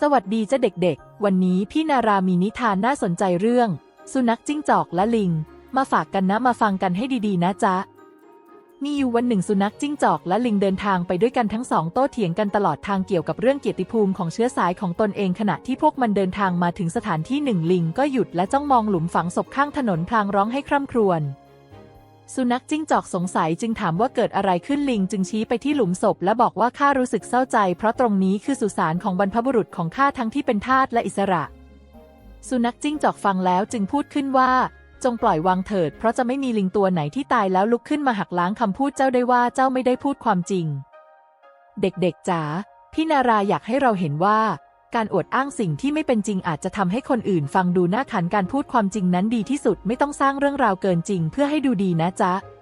สวัสดีจ้าเด็กๆ วันนี้พี่นารามีนิทานน่าสนใจเรื่อง สุนัขจิ้งจอกและลิง มาฝากกันนะมาฟังกันให้ดีๆ นะจ๊ะ มีอยู่วันหนึ่งสุนัขจิ้งจอกและลิงเดินทางไปด้วยกันทั้งสองโต้เถียงกันตลอดทางเกี่ยวกับเรื่องเกียรติภูมิของเชื้อสายของตนเองขณะที่พวกมันเดินทางมาถึงสถานที่หนึ่งลิงก็หยุดและจ้องมองหลุมฝังศพข้างถนนพลางร้องให้คร่ำครวญ สุนัขจิ้งจอกสงสัยจึงถามว่าเกิดอะไรขึ้นลิงจึงชี้ไปที่หลุมศพและบอกว่าข้ารู้สึกเศร้าใจ เพราะตรงนี้คือสุสานของบรรพบุรุษของข้าทั้งที่เป็นทาสและอิสระ สุนัขจิ้งจอกฟังแล้วจึงพูดขึ้นว่า จงปล่อยวางเถิด เพราะจะไม่มีลิงตัวไหนที่ตายแล้วลุกขึ้นมาหักล้างคำพูดเจ้าได้ว่าเจ้าไม่ได้พูดความจริง เด็กๆจ๋าพี่นาราอยากให้เราเห็นว่า การอวดอ้างสิ่งที่ไม่เป็นจริงอาจจะทำให้คนอื่นฟังดูน่าขันการพูดความจริงนั้นดีที่สุดไม่ต้องสร้างเรื่องราวเกินจริง เพื่อให้ดูดีนะจ๊ะ